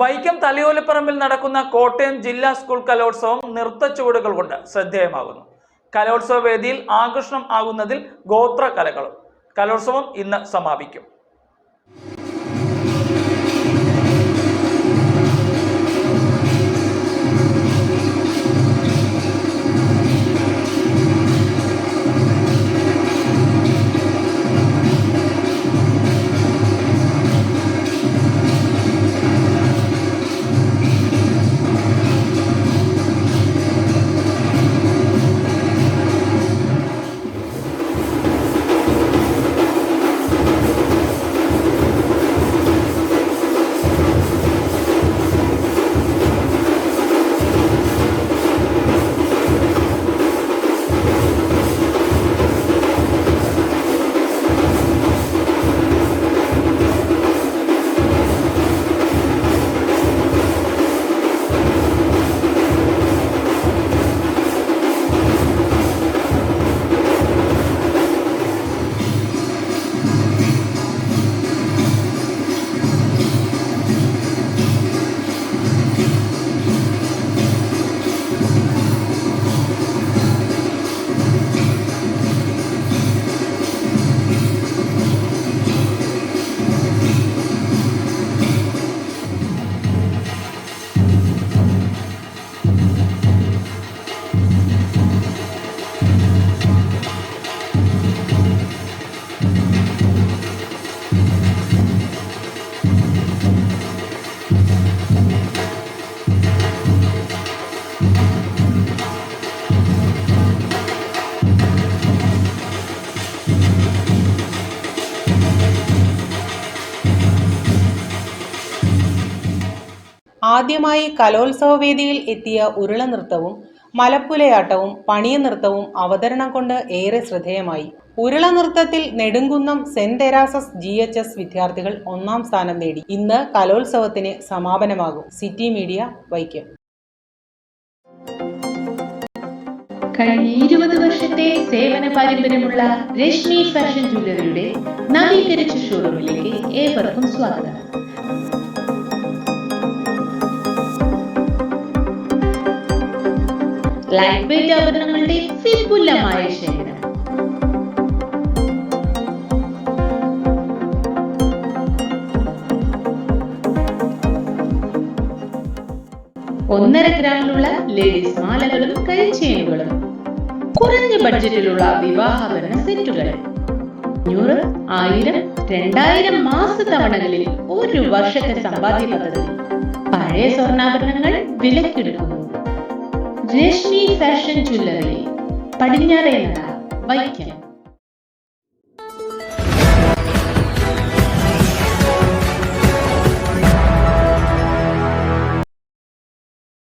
വൈക്കം തലയോലപ്പറമ്പിൽ നടക്കുന്ന കോട്ടയം ജില്ലാ സ്കൂൾ കലോത്സവം നൃത്ത ചുവടുകൾ കൊണ്ട് ശ്രദ്ധേയമാകുന്നു. കലോത്സവ വേദിയിൽ ആകർഷണം ആകുന്നതിൽ ഗോത്ര കലകളും. കലോത്സവം ഇന്ന് സമാപിക്കും. ആദ്യമായി കലോത്സവ വേദിയിൽ എത്തിയ ഉരുള നൃത്തവും മലപ്പുലയാട്ടവും പണിയ നൃത്തവും അവതരണം കൊണ്ട് ഏറെ ശ്രദ്ധേയമായി. ഉരുള നൃത്തത്തിൽ Nedumkunnam saint Theresa's G H S വിദ്യാർത്ഥികൾ ഒന്നാം സ്ഥാനം നേടി. ഇന്ന് കലോത്സവത്തിന് സമാപനമാകും. City media Vaikom. കഴിഞ്ഞ ഇരുപത് വർഷത്തെ സേവന പാരമ്പര്യമുള്ള രശ്മി ഫാഷൻ ജ്വല്ലറിയുടെ നവീകരിച്ച ഷോറൂമിലേക്ക് ഏവർക്കും സ്വാഗതം. ലൈറ്റ് വെയിറ്റ് ആഭരണങ്ങളുടെ വിപുലമായ ശേഖരം. ഒന്നര ഗ്രാമിലുള്ള ലേഡീസ് മാലകളും കൈച്ചെയിനുകളും കുറഞ്ഞ ബഡ്ജറ്റിലുള്ള വിവാഹാഭരണ സെറ്റുകൾ അഞ്ഞൂറ് ആയിരം രണ്ടായിരം മാസ തവണകളിൽ ഒരു വർഷത്തെ സമ്പാദ്യ പദ്ധതി പഴയ സ്വർണാഭരണങ്ങൾ വിലക്കെടുക്കുന്നു. Rashmi fashion jewellery. പടിഞ്ഞാറേ വൈക്കം.